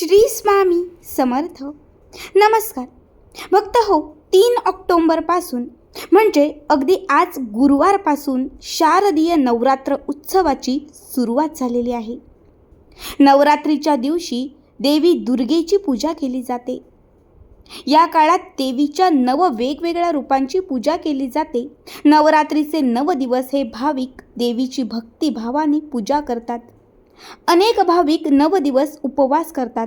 श्री स्वामी समर्थ. नमस्कार. भक्त हो तीन ऑक्टोंबरपासून म्हणजे अगदी आज गुरुवारपासून शारदीय नवरात्र उत्सवाची सुरुवात झालेली आहे. नवरात्रीच्या दिवशी देवी दुर्गेची पूजा केली जाते. या काळात देवीच्या नव वेगवेगळ्या रूपांची पूजा केली जाते. नवरात्रीचे नव दिवस हे भाविक देवीची भक्तिभावाने पूजा करतात. अनेक भाविक नव दिवस उपवास करतात.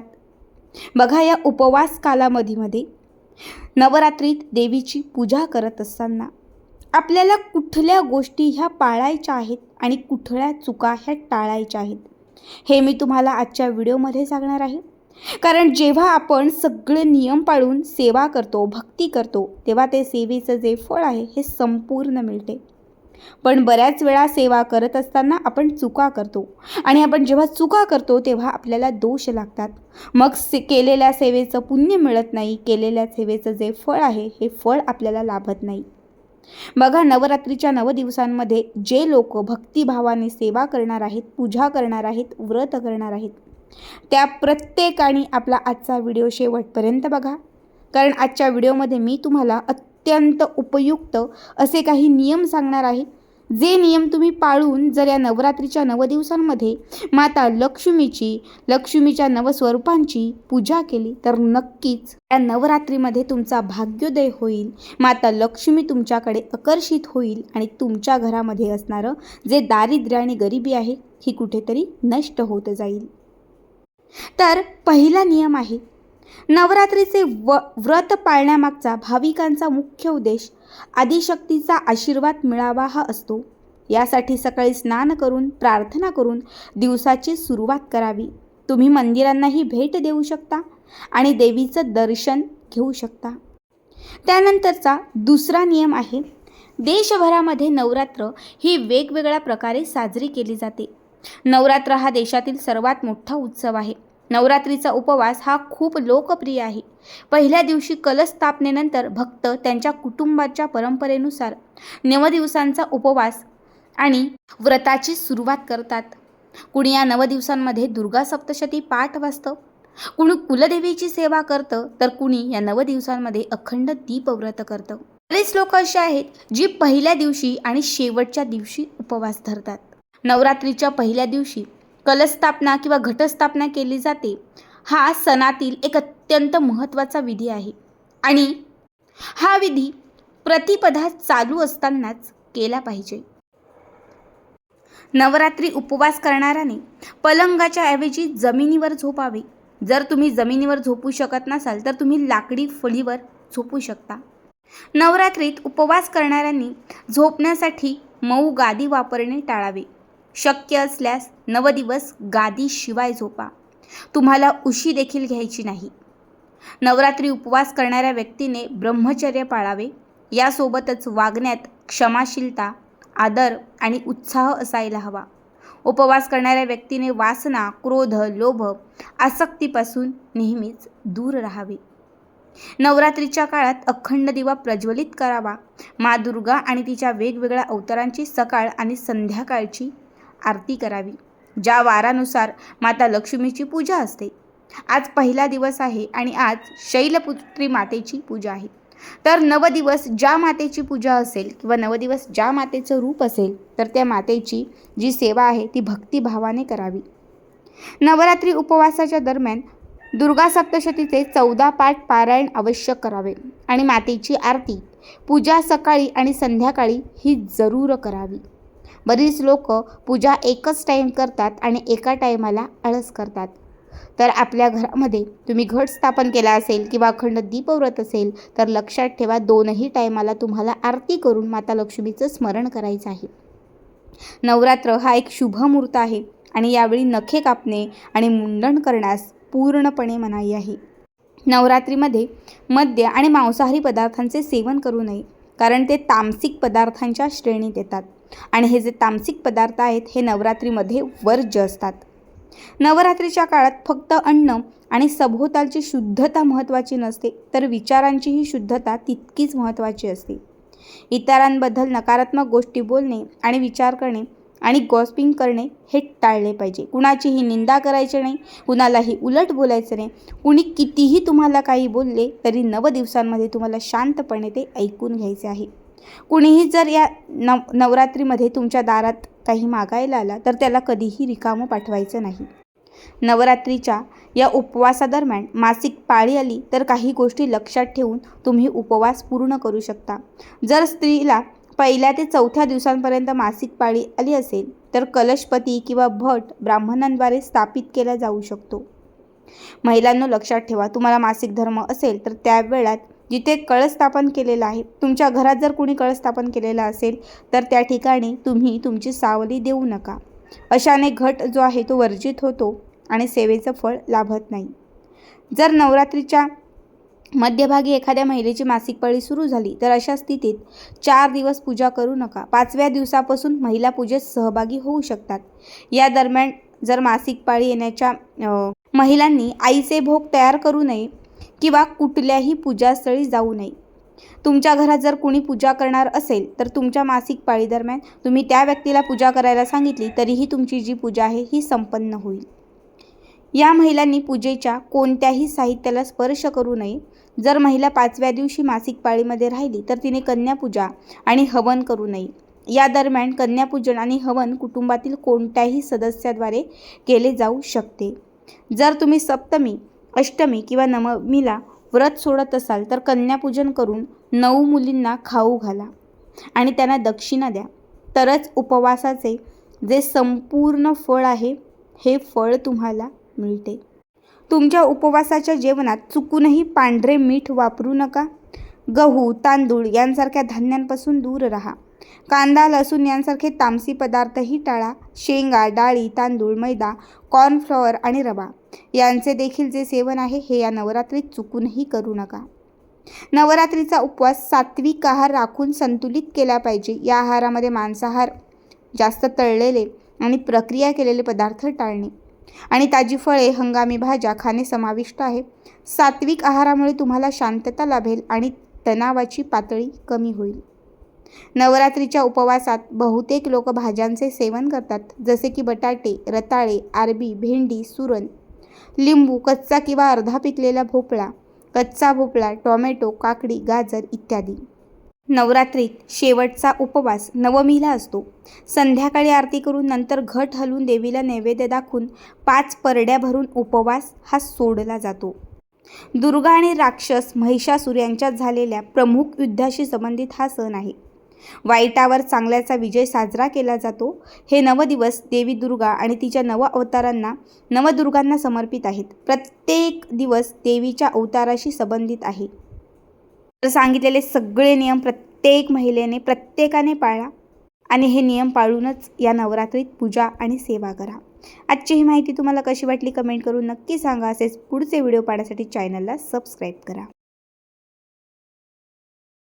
बघा या उपवास कालामधीमध्ये नवरात्रीत देवीची पूजा करत असताना आपल्याला कुठल्या गोष्टी ह्या पाळायच्या आहेत आणि कुठल्या चुका ह्या टाळायच्या आहेत हे मी तुम्हाला आजच्या व्हिडिओमध्ये सांगणार आहे. कारण जेव्हा आपण सगळे नियम पाळून सेवा करतो भक्ती करतो तेव्हा ते सेवेचं जे फळ आहे हे संपूर्ण मिळते. पण बऱ्याच वेळा सेवा करत असताना आपण चुका करतो. आणि आपण जेव्हा चुका करतो तेव्हा आपल्याला दोष लागतात. मग से केलेल्या सेवेचं पुण्य मिळत नाही. केलेल्या सेवेचं जे फळ आहे हे फळ आपल्याला लाभत नाही. बघा नवरात्रीच्या नव दिवसांमध्ये जे लोक भक्तिभावाने सेवा करणार आहेत पूजा करणार आहेत व्रत करणार आहेत त्या प्रत्येकाने आपला आजचा व्हिडिओ शेवटपर्यंत बघा. कारण आजच्या व्हिडिओमध्ये मी तुम्हाला अत्यंत अत्यंत उपयुक्त असे काही नियम सांगणार आहे. जे नियम तुम्ही पाळून जर या नवरात्रीच्या नव दिवसांमध्ये माता लक्ष्मीची लक्ष्मीच्या नवस्वरूपांची पूजा केली तर नक्कीच या नवरात्रीमध्ये तुमचा भाग्योदय होईल. माता लक्ष्मी तुमच्याकडे आकर्षित होईल आणि तुमच्या घरामध्ये असणारं जे दारिद्र्य आणि गरिबी आहे ही कुठेतरी नष्ट होत जाईल. तर पहिला नियम आहे नवरात्रीचे व व्रत पाळण्यामागचा भाविकांचा मुख्य उद्देश आदिशक्तीचा आशीर्वाद मिळावा हा असतो. यासाठी सकाळी स्नान करून प्रार्थना करून दिवसाची सुरुवात करावी. तुम्ही मंदिरांनाही भेट देऊ शकता आणि देवीचं दर्शन घेऊ शकता. त्यानंतरचा दुसरा नियम आहे देशभरामध्ये नवरात्र ही वेगवेगळ्या प्रकारे साजरी केली जाते. नवरात्र हा देशातील सर्वात मोठा उत्सव आहे. नवरात्रीचा उपवास हा खूप लोकप्रिय आहे. पहिल्या दिवशी कलश स्थापनेनंतर भक्त त्यांच्या कुटुंबाच्या परंपरेनुसार नवदिवसांचा उपवास आणि व्रताची सुरुवात करतात. कुणी या नवदिवसांमध्ये दुर्गा सप्तशती पाठ वाचतं कुणी कुलदेवीची सेवा करतं तर कुणी या नवदिवसांमध्ये अखंड दीपव्रत करतं. बरेच लोक असे आहेत जी पहिल्या दिवशी आणि शेवटच्या दिवशी उपवास धरतात. नवरात्रीच्या पहिल्या दिवशी कलस्थापना किंवा घटस्थापना केली जाते हा सणातील एक अत्यंत महत्त्वाचा विधी आहे. आणि हा विधी प्रतिपदा चालू असतानाच केला पाहिजे. नवरात्री उपवास करणाऱ्याने पलंगाच्या ऐवजी जमिनीवर झोपावे. जर तुम्ही जमिनीवर झोपू शकत नसाल तर तुम्ही लाकडी फळीवर झोपू शकता. नवरात्रीत उपवास करणाऱ्यांनी झोपण्यासाठी मऊ गादी वापरणे टाळावे. शक्य असल्यास नवदिवस गादीशिवाय झोपा. तुम्हाला उशी देखील घ्यायची नाही. नवरात्री उपवास करणाऱ्या व्यक्तीने ब्रह्मचर्य पाळावे. यासोबतच वागण्यात क्षमाशीलता आदर आणि उत्साह असायला हवा. उपवास करणाऱ्या व्यक्तीने वासना क्रोध लोभ आसक्तीपासून नेहमीच दूर राहावे. नवरात्रीच्या काळात अखंड दिवा प्रज्वलित करावा. मा दुर्गा आणि तिच्या वेगवेगळ्या अवतारांची सकाळ आणि संध्याकाळची आरती करावी. ज्या वारानुसार माता लक्ष्मीची पूजा असते. आज पहिला दिवस आहे आणि आज शैलपुत्री मातेची पूजा आहे. तर नवदिवस ज्या मातेची पूजा असेल किंवा नवदिवस ज्या मातेचं रूप असेल तर त्या मातेची जी सेवा आहे ती भक्तिभावाने करावी. नवरात्री उपवासाच्या दरम्यान दुर्गा सप्तशतीचे चौदा पाठ पारायण आवश्यक करावे आणि मातेची आरती पूजा सकाळी आणि संध्याकाळी ही जरूर करावी. बरीच लोक पूजा एकच टाईम करतात आणि एका टायमाला आळस करतात. तर आपल्या घरामध्ये तुम्ही घट स्थापन केला असेल किंवा अखंड दीपव्रत असेल तर लक्षात ठेवा दोनही टायमाला तुम्हाला आरती करून माता लक्ष्मीचं स्मरण करायचं आहे. नवरात्र हा एक शुभ मुहूर्त आहे आणि यावेळी नखे कापणे आणि मुंडन करण्यास पूर्णपणे मनाई आहे. नवरात्रीमध्ये मद्य आणि मांसाहारी पदार्थांचे सेवन करू नये कारण ते तामसिक पदार्थांच्या श्रेणीत येतात. आणि हे जे तामसिक पदार्थ आहेत हे नवरात्रीमध्ये वर्ज्य असतात. नवरात्रीच्या काळात फक्त अन्न आणि सभोवतालची शुद्धता महत्त्वाची नसते तर विचारांचीही शुद्धता तितकीच महत्त्वाची असते. इतरांबद्दल नकारात्मक गोष्टी बोलणे आणि विचार करणे आणि गॉस्पिंग करणे हे टाळले पाहिजे. कुणाचीही निंदा करायची नाही कुणालाही उलट बोलायचं नाही. कुणी कितीही तुम्हाला काही बोलले तरी नव दिवसांमध्ये तुम्हाला शांतपणे ते ऐकून घ्यायचे आहे. कुणीही जर या नव नवरात्रीमध्ये तुमच्या दारात काही मागायला आला तर त्याला कधीही रिकामं पाठवायचं नाही. नवरात्रीच्या या उपवासादरम्यान मासिक पाळी आली तर काही गोष्टी लक्षात ठेवून तुम्ही उपवास पूर्ण करू शकता. जर स्त्रीला पहिल्या ते चौथ्या दिवसांपर्यंत मासिक पाळी आली असेल तर कलशपती किंवा भट ब्राह्मणांद्वारे स्थापित केला जाऊ शकतो. महिलांनो लक्षात ठेवा तुम्हाला मासिक धर्म असेल तर त्या वेळात जिथे कळस स्थापन केलेलं आहे तुमच्या घरात जर कोणी कळस्थापन केलेला असेल तर त्या ठिकाणी तुम्ही तुमची सावली देऊ नका. अशाने घट जो आहे तो वर्जित होतो आणि सेवेचं फळ लाभत नाही. जर नवरात्रीच्या मध्यभागी एखाद्या महिलेची मासिक पाळी सुरू झाली तर अशा स्थितीत चार दिवस पूजा करू नका. पाचव्या दिवसापासून महिला पूजेत सहभागी होऊ शकतात. या दरम्यान जर मासिक पाळी येण्याच्या महिलांनी आईचे भोग तयार करू नये किंवा कुठल्याही पूजास्थळी जाऊ नये. तुमच्या घरात जर कोणी पूजा करणार असेल तर तुमच्या मासिक पाळीदरम्यान तुम्ही त्या व्यक्तीला पूजा करायला सांगितली तरीही तुमची जी पूजा आहे ही संपन्न होईल. या महिलांनी पूजेच्या कोणत्याही साहित्याला स्पर्श करू नये. जर महिला पाचव्या दिवशी मासिक पाळीमध्ये राहिली तर तिने कन्यापूजा आणि हवन करू नये. या दरम्यान कन्यापूजन आणि हवन कुटुंबातील कोणत्याही सदस्याद्वारे केले जाऊ शकते. जर तुम्ही सप्तमी अष्टमी किंवा नवमीला व्रत सोडत असाल तर कन्यापूजन करून नऊ मुलींना खाऊ घाला आणि त्यांना दक्षिणा द्या. तरच उपवासाचे जे संपूर्ण फळ आहे हे फळ तुम्हाला मिळते. तुमच्या उपवासाच्या जेवणात चुकूनही पांढरे मीठ वापरू नका. गहू तांदूळ यांसारख्या धान्यांपासून दूर राहा. कांदा लसूण यांसारखे तामसी पदार्थही टाळा. शेंगा डाळी तांदूळ मैदा कॉर्नफ्लॉवर आणि रवा. यांचे देखील जे सेवन आहे हे या नवरात्रीत चुकूनही करू नका. नवरात्रीचा उपवास सात्विक आहार राखून संतुलित केला पाहिजे. या आहारामध्ये मांसाहार जास्त तळलेले आणि प्रक्रिया केलेले पदार्थ टाळणे आणि ताजी फळे हंगामी भाज्या खाणे समाविष्ट आहे. सात्विक आहारामुळे तुम्हाला शांतता लाभेल आणि तणावाची पातळी कमी होईल. नवरात्रीच्या उपवासात बहुतेक लोक भाज्यांचे सेवन करतात जसे की बटाटे रताळे आरबी भेंडी सुरण लिंबू कच्चा किंवा अर्धा पिकलेला भोपळा कच्चा भोपळा टोमॅटो काकडी गाजर इत्यादी. नवरात्रीत शेवटचा उपवास नवमीला असतो. संध्याकाळी आरती करून नंतर घट हलवून देवीला नैवेद्य दाखवून पाच परड्या भरून उपवास हा सोडला जातो. दुर्गा आणि राक्षस महिषासूर यांच्यात झालेल्या प्रमुख युद्धाशी संबंधित हा सण आहे. वाईटावर चांगल्याचा विजय साजरा केला जातो. हे नवदिवस देवी दुर्गा आणि तिच्या नव अवतारांना नवदुर्गांना समर्पित आहेत. प्रत्येक दिवस देवीच्या अवताराशी संबंधित आहे. तर सांगितलेले सगळे नियम प्रत्येक महिलेने प्रत्येकाने पाळा आणि हे नियम पाळूनच या नवरात्रीत पूजा आणि सेवा करा. आजची ही माहिती तुम्हाला कशी वाटली कमेंट करून नक्की सांगा. असेच पुढचे व्हिडिओ पाहण्यासाठी चॅनलला सबस्क्राईब करा.